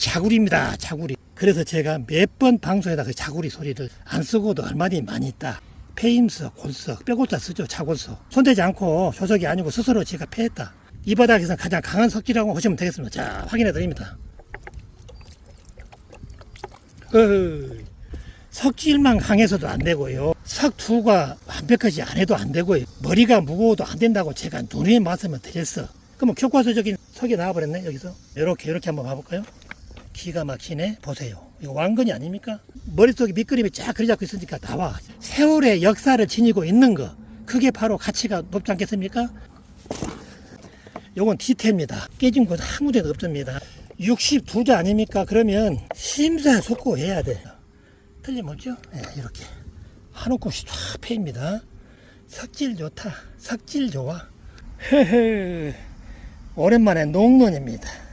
자구리입니다. 자구리. 그래서 제가 몇 번 방송에다 그 자구리 소리를 안 쓰고도 얼마나 많이 있다. 폐임석, 곤석, 뼈골자 쓰죠. 자골석. 손대지 않고 조적이 아니고 스스로 제가 패했다. 이 바닥에서 가장 강한 석기라고 보시면 되겠습니다. 자, 확인해 드립니다. 어허, 석질만 강해서도 안 되고요. 석투가 완벽하지 않아도 안 되고요. 머리가 무거워도 안 된다고 제가 눈에 말씀을 드렸어. 그러면 교과서적인 석이 나와버렸네, 여기서. 이렇게, 이렇게 한번 봐볼까요? 기가 막히네. 보세요. 이거 왕건이 아닙니까? 머릿속에 밑그림이 쫙 그리 잡고 있으니까 나와. 세월의 역사를 지니고 있는 거. 그게 바로 가치가 높지 않겠습니까? 요건 디테입니다. 깨진 곳 아무 데도 없습니다. 62자 아닙니까? 그러면 심사숙고해야 돼요. 틀림없죠? 네, 이렇게. 한 옷값이 쫙 패입니다. 석질 좋다. 석질 좋아. 헤헤. 오랜만에 농론입니다.